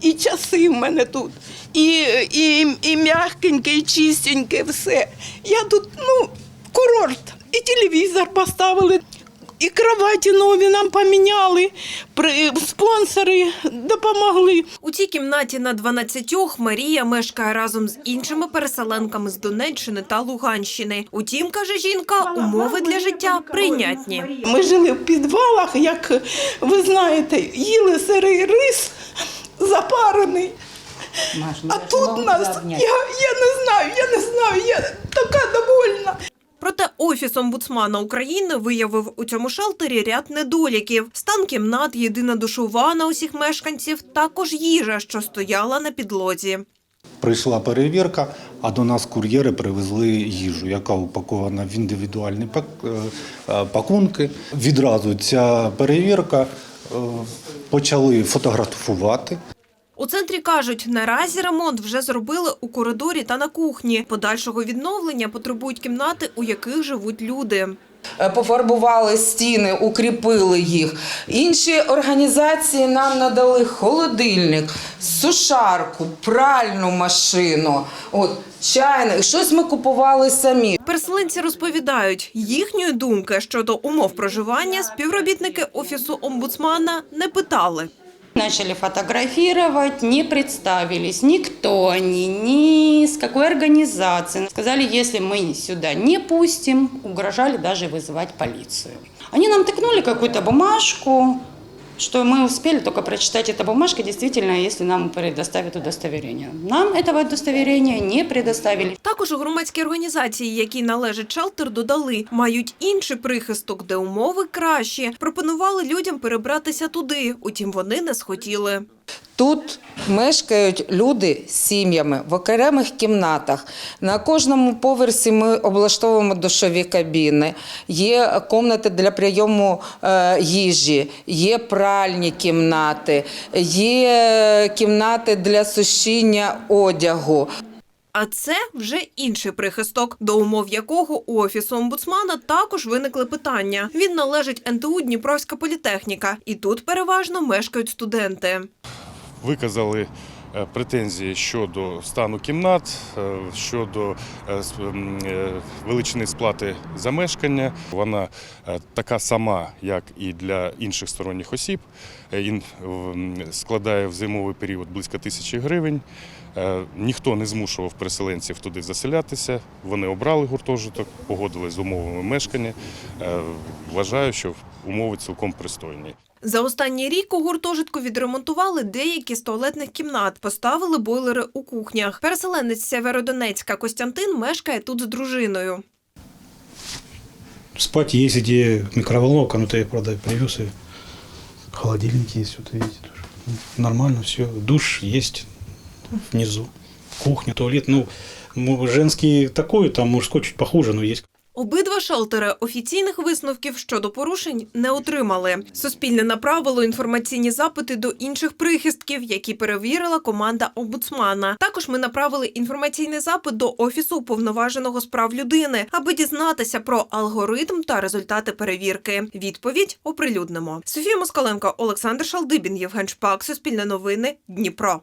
І часи в мене тут, і, і, і м'якеньке, і чистеньке, все. Я тут, ну, курорт. І телевізор поставили, і кроваті нові нам поміняли, при, спонсори допомогли. У цій кімнаті на 12 Марія мешкає разом з іншими переселенками з Донеччини та Луганщини. Утім, каже жінка, умови для життя прийнятні. Ми жили в підвалах, як ви знаєте, їли сирий рис запарений. Маш, ну А я тут нас, я, я не знаю, я не знаю, я така довольна. Проте офіс омбудсмана України виявив у цьому шелтері ряд недоліків: стан кімнат, єдина душова на усіх мешканців, також їжа, що стояла на підлозі. Прийшла перевірка, а до нас кур'єри привезли їжу, яка упакована в індивідуальні е, е, пакунки. Відразу ця перевірка е, почали фотографувати. У центрі кажуть, наразі ремонт вже зробили у коридорі та на кухні. Подальшого відновлення потребують кімнати, у яких живуть люди. Е, пофарбували стіни, укріпили їх. Інші організації нам надали холодильник, сушарку, пральну машину, от, чайник. Щось ми купували самі. Переселенці розповідають, їхньої думки щодо умов проживання співробітники офісу омбудсмана не питали. Начали фотографировать, не представились, никто они, ни с какой организации. Сказали, если мы сюда не пустим, угрожали даже вызывать полицию. Они нам тыкнули какую-то бумажку, что мы успели только прочитать эту бумажку, действительно, если нам предоставят удостоверение. Нам этого удостоверения не предоставили. Також у громадські організації, які належать шелтер, додали, мають інший прихисток, де умови кращі. Пропонували людям перебратися туди, утім вони не схотіли. Тут мешкають люди з сім'ями в окремих кімнатах. На кожному поверсі ми облаштовуємо душові кабіни, є кімнати для прийому е, їжі, є пральні кімнати, є кімнати для сушіння одягу. А це вже інший прихисток, до умов якого у офісу омбудсмана також виникли питання. Він належить НТУ Дніпровська політехніка, і тут переважно мешкають студенти. Виказали е, претензії щодо стану кімнат, е, щодо е, величини сплати за мешкання. Вона така сама, як і для інших сторонніх осіб. Ін- м, Складає в зимовий період близько тисячі гривень. Ніхто не змушував переселенців туди заселятися. Вони обрали гуртожиток, погодились з умовами мешкання. Вважаю, що умови цілком пристойні. За останній рік у гуртожитку відремонтували деякі з туалетних кімнат, поставили бойлери у кухнях. Переселенець з Сєвєродонецька Костянтин мешкає тут з дружиною. Спать есть где микроволновка, ну то я, правда, привез и холодильник есть, вот видите. Нормально все. Душ есть внизу. Кухня, туалет. Ну, женский такой, там мужской чуть похуже, но есть. Обидва шелтери офіційних висновків щодо порушень не отримали. Суспільне направило інформаційні запити до інших прихистків, які перевірила команда омбудсмана. Також ми направили інформаційний запит до офісу уповноваженого з прав людини, аби дізнатися про алгоритм та результати перевірки. Відповідь оприлюднимо. Софія Москаленко, Олександр Шалдибін, Євген Шпак, Суспільне новини, Дніпро.